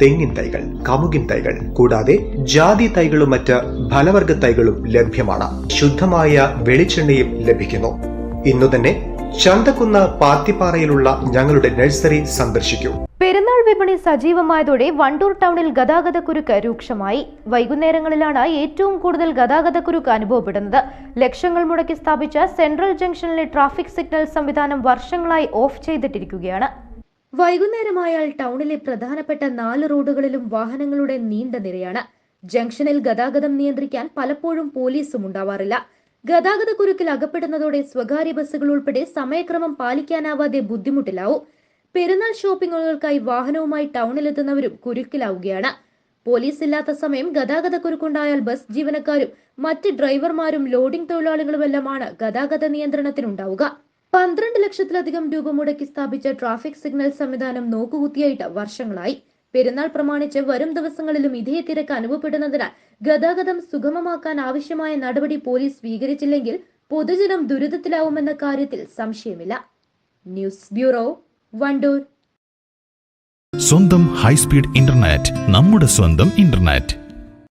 തെങ്ങിൻ തൈകൾ കമുകിൻ തൈകൾ കൂടാതെ ജാതി തൈകളും മറ്റ് ഫലവർഗ തൈകളും ലഭ്യമാണ്. ശുദ്ധമായ വെളിച്ചെണ്ണയും ലഭിക്കുന്നു. ഇന്നു തന്നെ ചന്തക്കുന്ന് പാത്തിപ്പാറയിലുള്ള ഞങ്ങളുടെ നഴ്സറി സന്ദർശിക്കൂ. പെരുന്നാൾ വിപണി സജീവമായതോടെ വണ്ടൂർ ടൗണിൽ ഗതാഗതക്കുരുക്ക് രൂക്ഷമായി. വൈകുന്നേരങ്ങളിലാണ് ഏറ്റവും കൂടുതൽ ഗതാഗതക്കുരുക്ക് അനുഭവപ്പെടുന്നത്. ലക്ഷങ്ങൾ മുടക്കി സ്ഥാപിച്ച സെൻട്രൽ ജംഗ്ഷനിലെ ട്രാഫിക് സിഗ്നൽ സംവിധാനം വർഷങ്ങളായി ഓഫ് ചെയ്തിട്ടിരിക്കുകയാണ്. വൈകുന്നേരമായാൽ ടൗണിലെ പ്രധാനപ്പെട്ട നാല് റോഡുകളിലും വാഹനങ്ങളുടെ നീണ്ട നിരയാണ്. ജംഗ്ഷനിൽ ഗതാഗതം നിയന്ത്രിക്കാൻ പലപ്പോഴും പോലീസും ഉണ്ടാവാറില്ല. ഗതാഗത കുരുക്കിൽ അകപ്പെടുന്നതോടെ സ്വകാര്യ ബസ്സുകൾ ഉൾപ്പെടെ സമയക്രമം പാലിക്കാനാവാതെ ബുദ്ധിമുട്ടിലാവും. പെരുന്നാൾ ഷോപ്പിംഗുകൾക്കായി വാഹനവുമായി ടൗണിലെത്തുന്നവരും കുരുക്കിലാവുകയാണ്. പോലീസ് ഇല്ലാത്ത സമയം ഗതാഗത കുരുക്കുണ്ടായാൽ ബസ് ജീവനക്കാരും മറ്റ് ഡ്രൈവർമാരും ലോഡിംഗ് തൊഴിലാളികളുമെല്ലാമാണ് ഗതാഗത നിയന്ത്രണത്തിനുണ്ടാവുക. പന്ത്രണ്ട് ലക്ഷത്തിലധികം രൂപ മുടക്കി സ്ഥാപിച്ച ട്രാഫിക് സിഗ്നൽ സംവിധാനം നോക്കുകുത്തിയായിട്ട് വർഷങ്ങളായി. പെരുന്നാൾ പ്രമാണിച്ച് വരും ദിവസങ്ങളിലും ഇതേ തിരക്ക് അനുഭവപ്പെടുന്നതിനാൽ ഗതാഗതം സുഗമമാക്കാൻ ആവശ്യമായ നടപടി പോലീസ് സ്വീകരിച്ചില്ലെങ്കിൽ പൊതുജനം ദുരിതത്തിലാവുമെന്ന കാര്യത്തിൽ സംശയമില്ല. News bureau Wandoor. സ്വന്തം ഹൈസ്പീഡ് ഇന്റർനെറ്റ് നമ്മുടെ സ്വന്തം ഇന്റർനെറ്റ്.